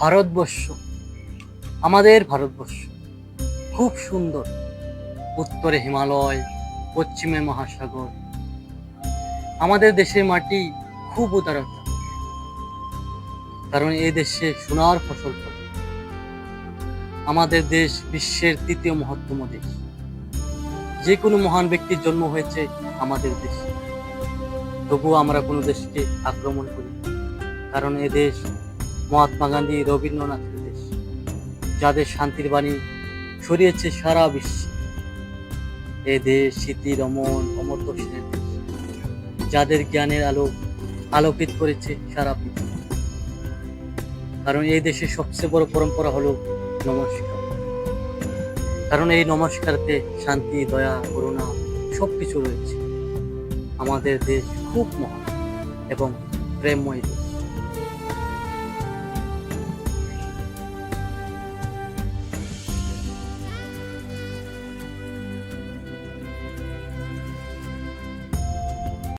ভারতবর্ষ, আমাদের ভারতবর্ষ খুব সুন্দর। উত্তরে হিমালয়, পশ্চিমে মহাসাগর। আমাদের দেশের মাটি খুব উদারতা। কারণ এই দেশে সোনার ফসল আমাদের দেশ বিশ্বের তৃতীয় মহত্তম দেশ। যে কোনো মহান ব্যক্তির জন্ম হয়েছে আমাদের দেশে। তবুও আমরা কোনো দেশকে আক্রমণ করি। কারণ এ দেশ মহাত্মা গান্ধী, রবীন্দ্রনাথ দেশ যাদের শান্তির বাণী ছড়িয়েছে সারা বিশ্বে। এ দেশ স্মৃতি রমন অমর্ত্য সেনের দেশ, যাদের জ্ঞানের আলো আলোকিত করেছে সারা পৃথিবী। কারণ এই দেশের সবচেয়ে বড় পরম্পরা হলো নমস্কার। কারণ এই নমস্কারতে শান্তি, দয়া, করুণা সব কিছু রয়েছে। আমাদের দেশ খুব মহান এবং প্রেমময়